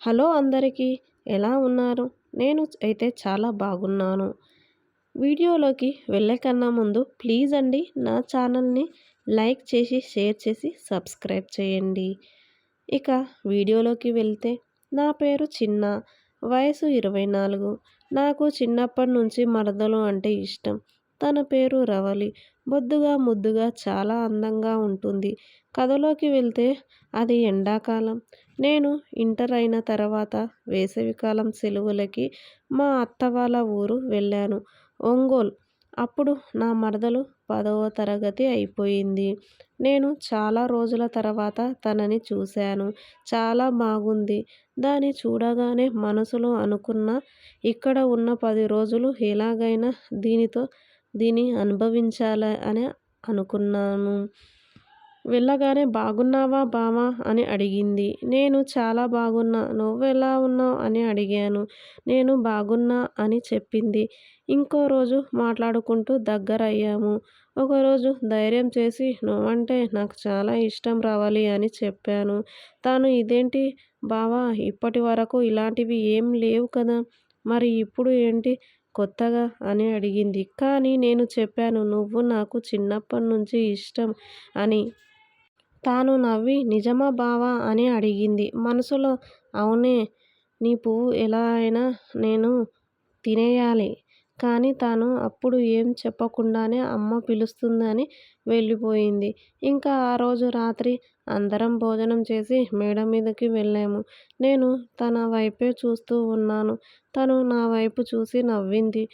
Hello అందరికీ ఎలా ఉన్నారు? నేను అయితే చాలా బాగున్నాను. వీడియోలోకి వెళ్ళే కన్నా ముందు ప్లీజ్ అండి నా ఛానల్ని లైక్ చేసి షేర్ చేసి సబ్స్క్రైబ్ చేయండి. ఇక వీడియోలోకి వెళ్తే నా పేరు చిన్న వయసు ఇరవై నాలుగు. నాకు చిన్నప్పటి నుంచి మరదలు అంటే ఇష్టం. తన పేరు రవలి. బొద్దుగా ముద్దుగా చాలా అందంగా ఉంటుంది. కథలోకి వెళ్తే అది ఎండాకాలం. నేను ఇంటర్ అయిన తర్వాత వేసవికాలం సెలవులకి మా అత్త వాళ్ళ ఊరు వెళ్ళాను. ఒంగోల్. అప్పుడు నా మరదలు పదవ తరగతి అయిపోయింది. నేను చాలా రోజుల తర్వాత తనని చూశాను. చాలా బాగుంది. దాన్ని చూడగానే మనసులో అనుకున్న ఇక్కడ ఉన్న పది రోజులు ఎలాగైనా దీనితో దీన్ని అనుభవించాలి అని అనుకున్నాను. వెళ్ళగానే బాగున్నావా బావా అని అడిగింది. నేను చాలా బాగున్నా. నువ్వెలా ఉన్నావు? అని అడిగాను. నేను బాగున్నా అని చెప్పింది. ఇంకో రోజు మాట్లాడుకుంటూ దగ్గరయ్యాము. ఒకరోజు ధైర్యం చేసి నువ్వంటే నాకు చాలా ఇష్టం రావాలి అని చెప్పాను. తాను ఇదేంటి బావా? ఇప్పటి వరకు ఇలాంటివి ఏం లేవు కదా. మరి ఇప్పుడు ఏంటి? కొత్తగా అని అడిగింది. కానీ నేను చెప్పాను నువ్వు నాకు చిన్నప్పటి నుంచి ఇష్టం అని. తాను నవ్వి నిజమా బావా అని అడిగింది. మనసులో అవునే నీ పువ్వు ఎలా అయినా నేను తినేయాలి. కానీ తాను అప్పుడు ఏం చెప్పకుండానే అమ్మ పిలుస్తుందని వెళ్ళిపోయింది. ఇంకా ఆ రోజు రాత్రి అందరం భోజనం చేసి మేడ మీదకి వెళ్ళాము. నేను తన వైపే చూస్తూ ఉన్నాను. తను నా వైపు చూసి నవ్వింది.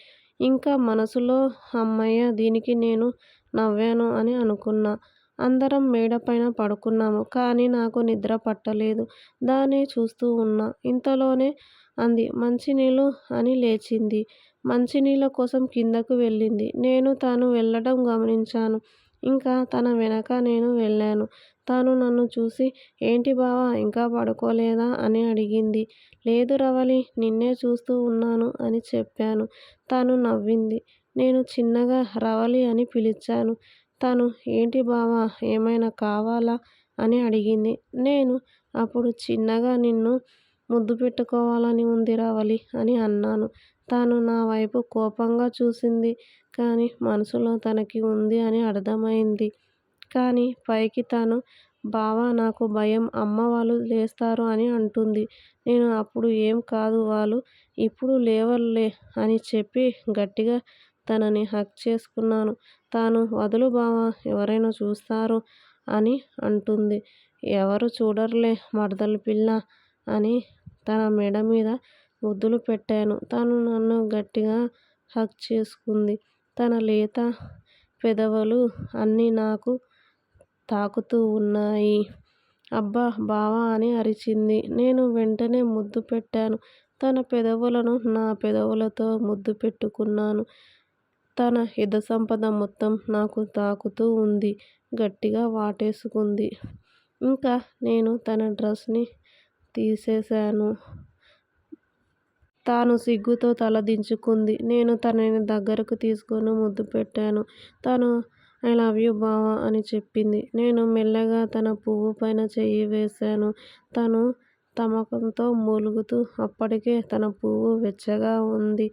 ఇంకా మనసులో అమ్మయ్య దీనికి నేను నవ్వాను అని అనుకున్నా. అందరం మేడపైన పడుకున్నాము కానీ నాకు నిద్ర పట్టలేదు. దాన్ని చూస్తూ ఉన్నా. ఇంతలోనే అంది మంచినీళ్ళు అని లేచింది. మంచినీళ్ళ కోసం కిందకు వెళ్ళింది. నేను తాను వెళ్ళడం గమనించాను. ఇంకా తన వెనక నేను వెళ్ళాను. తాను నన్ను చూసి ఏంటి బావా ఇంకా పడుకోలేదా? అని అడిగింది. లేదు రవలి నిన్నే చూస్తూ ఉన్నాను అని చెప్పాను. తాను నవ్వింది. నేను చిన్నగా రవలి అని పిలిచాను. తను ఏంటి బావా ఏమైనా కావాలా? అని అడిగింది. నేను అప్పుడు చిన్నగా నిన్ను ముద్దు పెట్టుకోవాలని ఉంది రావాలి అని అన్నాను. తాను నా వైపు కోపంగా చూసింది. కానీ మనసులో తనకి ఉంది అని అర్థమైంది. కానీ పైకి తాను బావా నాకు భయం అమ్మ వాళ్ళు లేస్తారు అని అంటుంది. నేను అప్పుడు ఏం కాదు వాళ్ళు ఇప్పుడు లేవర్లే అని చెప్పి గట్టిగా తనని హక్ చేసుకున్నాను. తాను వదులు బావా ఎవరైనా చూస్తారు అని అంటుంది. ఎవరు చూడరులే మరదలు పిల్ల అని తన మెడ మీద ముద్దులు పెట్టాను. తను నన్ను గట్టిగా హక్ చేసుకుంది. తన లేత పెదవులు అన్నీ నాకు తాకుతూ ఉన్నాయి. అబ్బా బావా అని అరిచింది. నేను వెంటనే ముద్దు పెట్టాను. తన పెదవులను నా పెదవులతో ముద్దు పెట్టుకున్నాను. తన యుధ సంపద మొత్తం నాకు తాకుతూ ఉంది. గట్టిగా వాటేసుకుంది. ఇంకా నేను తన డ్రెస్ని తీసేశాను. తాను సిగ్గుతో తలదించుకుంది నేను తనని దగ్గరకు తీసుకొని ముద్దు పెట్టాను. తను ఐ లవ్ యూ బావా అని చెప్పింది. నేను మెల్లగా తన పువ్వు పైన చెయ్యి వేశాను. తను తమకంతో మూలుగుతూ అప్పటికే తన పువ్వు వెచ్చగా ఉంది.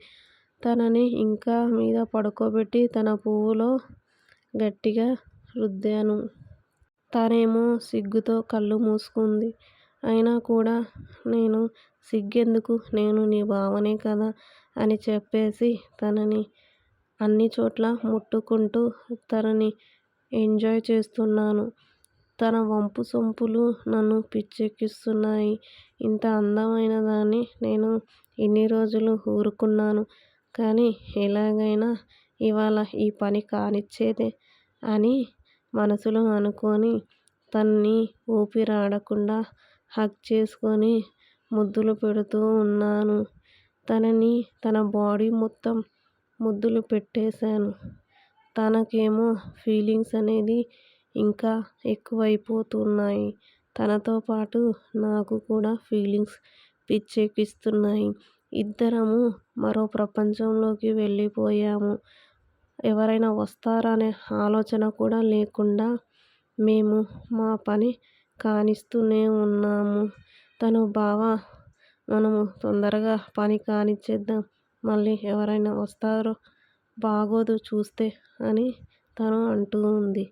తనని ఇంకా మీద పడుకోబెట్టి తన పువ్వులో గట్టిగా రుద్దాను. తనేమో సిగ్గుతో కళ్ళు మూసుకుంది. అయినా కూడా నేను సిగ్గెందుకు? నేను నీ బావనే కదా అని చెప్పేసి తనని అన్ని చోట్ల ముట్టుకుంటూ తనని ఎంజాయ్ చేస్తున్నాను. తన వంపు సొంపులు నన్ను పిచ్చెక్కిస్తున్నాయి. ఇంత అందమైన దాన్ని నేను ఇన్ని రోజులు ఊరుకున్నాను? కానీ ఎలాగైనా ఇవాళ ఈ పని కానిచ్చేదే అని మనసులో అనుకొని తన్ని ఊపిరాడకుండా హగ్ చేసుకొని ముద్దులు పెడుతూ ఉన్నాను. తనని తన బాడీ మొత్తం ముద్దులు పెట్టేశాను. తనకేమో ఫీలింగ్స్ అనేది ఇంకా ఎక్కువైపోతున్నాయి. తనతో పాటు నాకు కూడా ఫీలింగ్స్ పిచ్చెక్కిస్తున్నాయి. ఇద్దరము మరో ప్రపంచంలోకి వెళ్ళిపోయాము. ఎవరైనా వస్తారనే ఆలోచన కూడా లేకుండా మేము మా పని కానిస్తూనే ఉన్నాము. తను బావ మనము తొందరగా పని కానిచ్చేద్దాం. మళ్ళీ ఎవరైనా వస్తారో బాగోదు చూస్తే అని తను అంటూ ఉంది.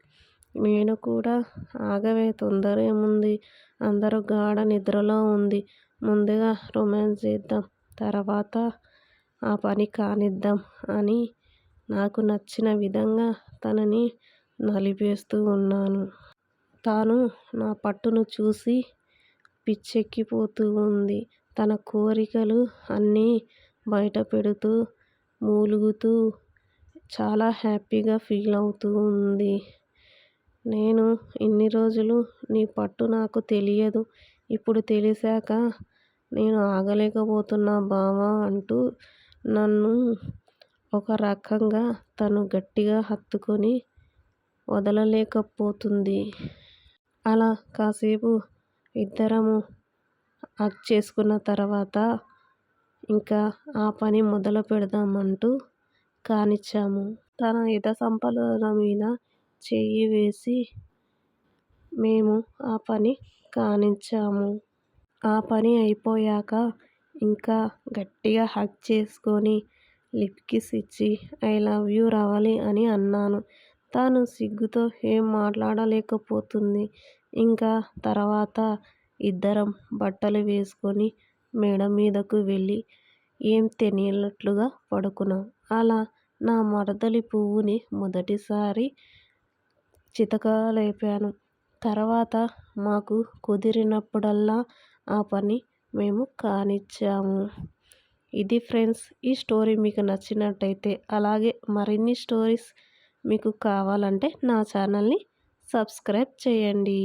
నేను కూడా ఆగవే తొందరేముంది అందరూ గాఢ నిద్రలో ఉంది. ముందుగా రొమాన్స్ చేద్దాం. తర్వాత ఆ పని కానిద్దాం అని నాకు నచ్చిన విధంగా తనని నలిపేస్తూ ఉన్నాను. తాను నా పట్టును చూసి పిచ్చెక్కిపోతూ ఉంది. తన కోరికలు అన్నీ బయట పెడుతూ మూలుగుతూ చాలా హ్యాపీగా ఫీల్ అవుతూ ఉంది. నేను ఇన్ని రోజులు నీ పట్టు నాకు తెలియదు. ఇప్పుడు తెలిసాక నేను ఆగలేకపోతున్నా బావా అంటూ నన్ను ఒక రకంగా తను గట్టిగా హత్తుకొని వదలలేకపోతుంది. అలా కాసేపు ఇద్దరము హగ్ చేసుకున్న తర్వాత ఇంకా ఆ పని మొదలు పెడదామంటూ కానిచ్చాము. తన హిత సంపదల మీద చెయ్యి వేసి మేము ఆ పని కానిచ్చాము. ఆ పని అయిపోయాక ఇంకా గట్టిగా హగ్ చేసుకొని లిప్ కిస్ ఇచ్చి ఐ లవ్ యూ రవలి అని అన్నాను. తాను సిగ్గుతో ఏం మాట్లాడలేకపోతుంది. ఇంకా తర్వాత ఇద్దరం బట్టలు వేసుకొని మేడ మీదకు వెళ్ళి ఏం తెలియనట్లుగా పడుకున్నాం. అలా నా మరదలి పువ్వుని మొదటిసారి చితకలేపాను. తర్వాత మాకు కుదిరినప్పుడల్లా ఆ పని మేము కానిచ్చాము. ఇది ఫ్రెండ్స్ ఈ స్టోరీ మీకు నచ్చినట్టయితే అలాగే మరిన్ని స్టోరీస్ మీకు కావాలంటే నా ఛానల్ని సబ్స్క్రైబ్ చేయండి.